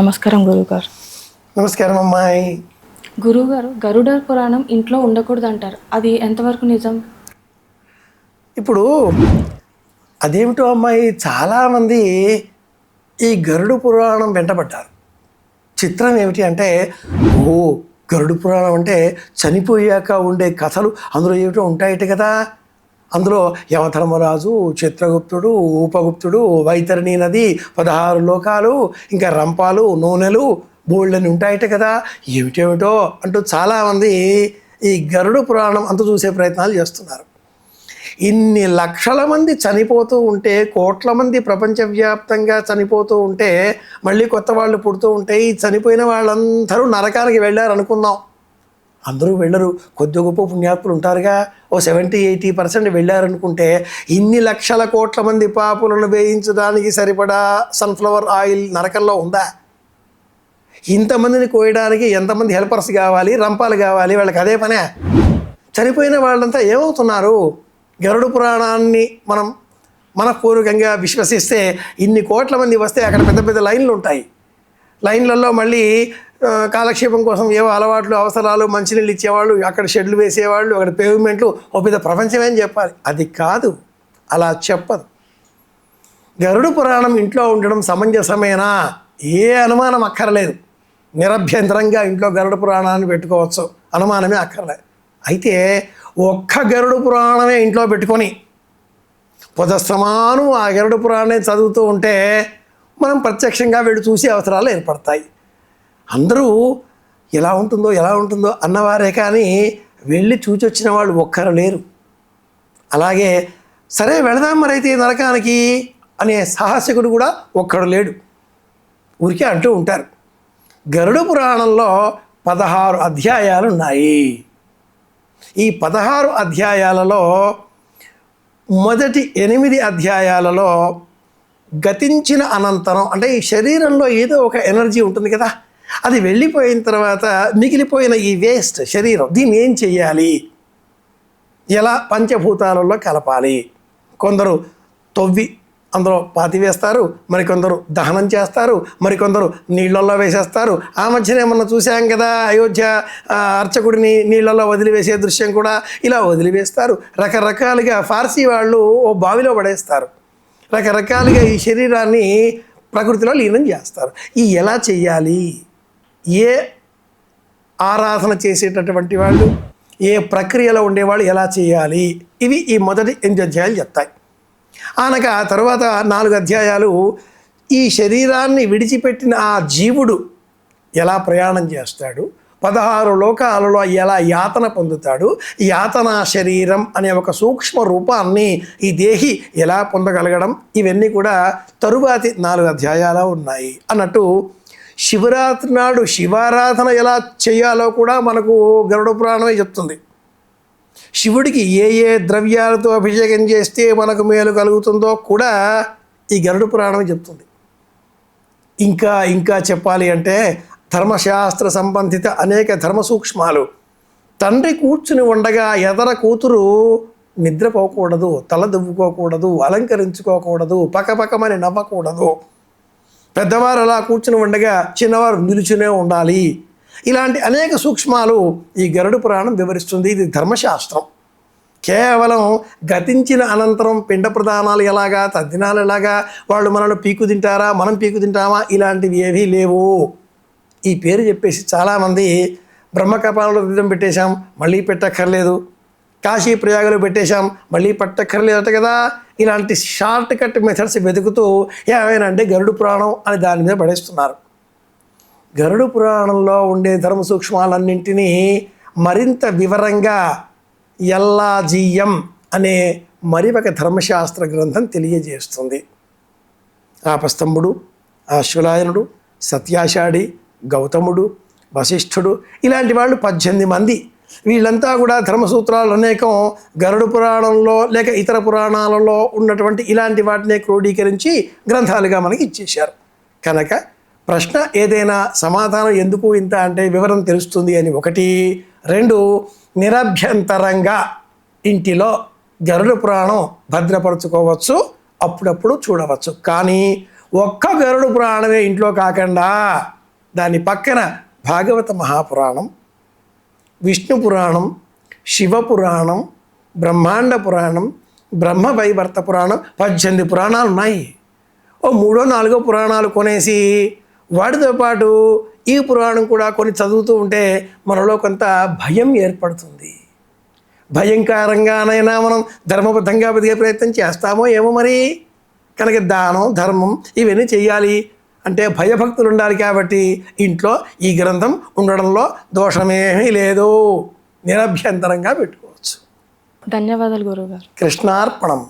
నమస్కారం గురువుగారు నమస్కారం అమ్మాయి. గురువుగారు గరుడ పురాణం ఇంట్లో ఉండకూడదు అంటారు అది ఎంతవరకు నిజం? ఇప్పుడు అదేమిటో అమ్మాయి చాలామంది ఈ గరుడు పురాణం వెంటబడ్డారు. చిత్రం ఏమిటి అంటే ఓ గరుడు పురాణం అంటే చనిపోయాక ఉండే కథలు అందులో ఏమిటో ఉంటాయట కదా. అందులో యమధర్మరాజు చిత్రగుప్తుడు ఉపగుప్తుడు వైతరణి నది పదహారు లోకాలు ఇంకా రంపాలు నూనెలు బోళ్ళని ఉంటాయట కదా. ఏమిటేమిటో అంటూ చాలామంది ఈ గరుడు పురాణం అంత చూసే ప్రయత్నాలు చేస్తున్నారు. ఇన్ని లక్షల మంది చనిపోతూ ఉంటే కోట్ల మంది ప్రపంచవ్యాప్తంగా చనిపోతూ ఉంటే మళ్ళీ కొత్త వాళ్ళు పుడుతూ ఉంటే ఈ చనిపోయిన వాళ్ళందరూ నరకానికి వెళ్ళారనుకుందాం. అందరూ వెళ్ళరు. కొద్ది గొప్ప పుణ్యాత్ములు ఉంటారుగా. ఓ సెవెంటీ ఎయిటీ పర్సెంట్ వెళ్ళారనుకుంటే ఇన్ని లక్షల కోట్ల మంది పాపులను వేయించడానికి సరిపడా సన్ఫ్లవర్ ఆయిల్ నరకంలో ఉందా? ఇంతమందిని కోయడానికి ఎంతమంది హెల్పర్స్ కావాలి రంపాలు కావాలి వాళ్ళకి అదే పనే. చనిపోయిన వాళ్ళంతా ఏమవుతున్నారు? గరుడు పురాణాన్ని మనం మనపూర్వకంగా విశ్వసిస్తే ఇన్ని కోట్ల మంది వస్తే అక్కడ పెద్ద పెద్ద లైన్లు ఉంటాయి. లైన్లలో మళ్ళీ కాలక్షేపం కోసం ఏవో అలవాట్లు అవసరాలు మంచినీళ్ళు ఇచ్చేవాళ్ళు అక్కడ షెడ్లు వేసేవాళ్ళు అక్కడ పేవ్మెంట్లు ఓ పెద్ద ప్రపంచమే అని చెప్పాలి. అది కాదు. అలా చెప్పదు. గరుడు పురాణం ఇంట్లో ఉండడం సమంజసమేనా? ఏ అనుమానం అక్కర్లేదు. నిరభ్యంతరంగా ఇంట్లో గరుడ పురాణాన్ని పెట్టుకోవచ్చు. అనుమానమే అక్కర్లేదు. అయితే ఒక్క గరుడు పురాణమే ఇంట్లో పెట్టుకొని పొదస్తమాను ఆ గరుడ పురాణాన్ని చదువుతూ ఉంటే మనం ప్రత్యక్షంగా వెళ్ళి చూసే అవసరాలు ఏర్పడతాయి. అందరూ ఎలా ఉంటుందో ఎలా ఉంటుందో అన్నవారే కానీ వెళ్ళి చూచొచ్చిన వాళ్ళు ఒక్కరు లేరు. అలాగే సరే వెళదాం మరైతే నరకానికి అనే సాహసికుడు కూడా ఒక్కడు లేడు. ఊరికే అంటూ ఉంటారు. గరుడ పురాణంలో పదహారు అధ్యాయాలు ఉన్నాయి. ఈ పదహారు అధ్యాయాలలో మొదటి ఎనిమిది అధ్యాయాలలో గతించిన అనంతరం అంటే ఈ శరీరంలో ఏదో ఒక ఎనర్జీ ఉంటుంది కదా అది వెళ్ళిపోయిన తర్వాత మిగిలిపోయిన ఈ వేస్ట్ శరీరం దీన్ని ఏం చెయ్యాలి? ఎలా పంచభూతాలలో కలపాలి? కొందరు తొవ్వి అందులో పాతి వేస్తారు మరికొందరు దహనం చేస్తారు మరికొందరు నీళ్ళల్లో వేసేస్తారు. ఆ మధ్యనే మనం చూసాం కదా అయోధ్య అర్చకుడిని నీళ్ళల్లో వదిలివేసే దృశ్యం కూడా ఇలా వదిలివేస్తారు. రకరకాలుగా ఫార్సీ వాళ్ళు ఓ బావిలో పడేస్తారు. రకరకాలుగా ఈ శరీరాన్ని ప్రకృతిలో లీనం చేస్తారు. ఈ ఎలా చెయ్యాలి? ఏ ఆరాధన చేసేటటువంటి వాళ్ళు ఏ ప్రక్రియలో ఉండేవాళ్ళు ఎలా చేయాలి? ఇవి ఈ మొదటి ఎనిమిది అధ్యాయాలు చెప్తాయి. అనగా తర్వాత నాలుగు అధ్యాయాలు ఈ శరీరాన్ని విడిచిపెట్టిన ఆ జీవుడు ఎలా ప్రయాణం చేస్తాడు? పదహారు లోకాలలో ఎలా యాతన పొందుతాడు? యాతనా శరీరం అనే ఒక సూక్ష్మ రూపాన్ని ఈ దేహి ఎలా పొందగలగడం? ఇవన్నీ కూడా తరువాతి నాలుగు అధ్యాయాలు ఉన్నాయి. అన్నట్టు శివరాత్రి నాడు శివారాధన ఎలా చేయాలో కూడా మనకు గరుడ పురాణమే చెప్తుంది. శివుడికి ఏ ఏ ద్రవ్యాలతో అభిషేకం చేస్తే మనకు మేలు కలుగుతుందో కూడా ఈ గరుడ పురాణమే చెప్తుంది. ఇంకా ఇంకా చెప్పాలి అంటే ధర్మశాస్త్ర సంబంధిత అనేక ధర్మ సూక్ష్మాలు తండ్రి కూర్చుని ఉండగా ఎదర కూతురు నిద్రపోకూడదు తల దువ్వుకోకూడదు అలంకరించుకోకూడదు పక్కపక్కమని నవ్వకూడదు. పెద్దవారు అలా కూర్చుని ఉండగా చిన్నవారు నిలుచునే ఉండాలి. ఇలాంటి అనేక సూక్ష్మాలు ఈ గరుడు పురాణం వివరిస్తుంది. ఇది ధర్మశాస్త్రం. కేవలం గతించిన అనంతరం పిండ ప్రధానాలు ఎలాగా తద్దినాలు ఎలాగా వాళ్ళు మనల్ని పీకు తింటారా మనం పీకు తింటామా ఇలాంటివి ఏవీ లేవు. ఈ పేరు చెప్పేసి చాలామంది బ్రహ్మకపాలలో విధం పెట్టేశాం మళ్ళీ పెట్టక్కర్లేదు. కాశీ ప్రయాగలు పెట్టేశాం. మళ్ళీ పట్టక్కర్లేదట కదా. ఇలాంటి షార్ట్ కట్ మెథడ్స్ వెతుకుతూ ఏమైనా అంటే గరుడు పురాణం అని దాని మీద పడేస్తున్నారు. గరుడు పురాణంలో ఉండే ధర్మ సూక్ష్మాలన్నింటినీ మరింత వివరంగా ఎల్లాజీయం అనే మరి ఒక ధర్మశాస్త్ర గ్రంథం తెలియజేస్తుంది. ఆపస్తంభుడు అశ్వలాయనుడు సత్యాషాడి గౌతముడు వశిష్ఠుడు ఇలాంటి వాళ్ళు పద్దెనిమిది మంది వీళ్ళంతా కూడా ధర్మసూత్రాలు అనేకం గరుడు పురాణంలో లేక ఇతర పురాణాలలో ఉన్నటువంటి ఇలాంటి వాటిని క్రోడీకరించి గ్రంథాలుగా మనకి ఇచ్చేశారు. కనుక ప్రశ్న ఏదైనా సమాధానం ఎందుకు ఇంత అంటే వివరం తెలుస్తుంది అని ఒకటి. రెండు నిరభ్యంతరంగా ఇంటిలో గరుడ పురాణం భద్రపరచుకోవచ్చు అప్పుడప్పుడు చూడవచ్చు. కానీ ఒక్క గరుడు పురాణమే ఇంట్లో కాకుండా దాని పక్కన భాగవత మహాపురాణం విష్ణు పురాణం శివ పురాణం బ్రహ్మాండ పురాణం బ్రహ్మ వైవర్త పురాణం పద్దెనిమిది పురాణాలు ఉన్నాయి ఓ మూడో నాలుగో పురాణాలు కొనేసి వాటితో పాటు ఈ పురాణం కూడా కొన్ని చదువుతూ ఉంటే మనలో కొంత భయం ఏర్పడుతుంది. భయంకరంగానైనా మనం ధర్మబద్ధంగా బతికే ప్రయత్నం చేస్తామో ఏమో మరి? కనుక దానం ధర్మం ఇవన్నీ చేయాలి అంటే భయభక్తులు ఉండాలి కాబట్టి ఇంట్లో ఈ గ్రంథం ఉండడంలో దోషమేమీ లేదు. నిరభ్యంతరంగా పెట్టుకోవచ్చు. ధన్యవాదాలు గురువుగారు. కృష్ణార్పణం.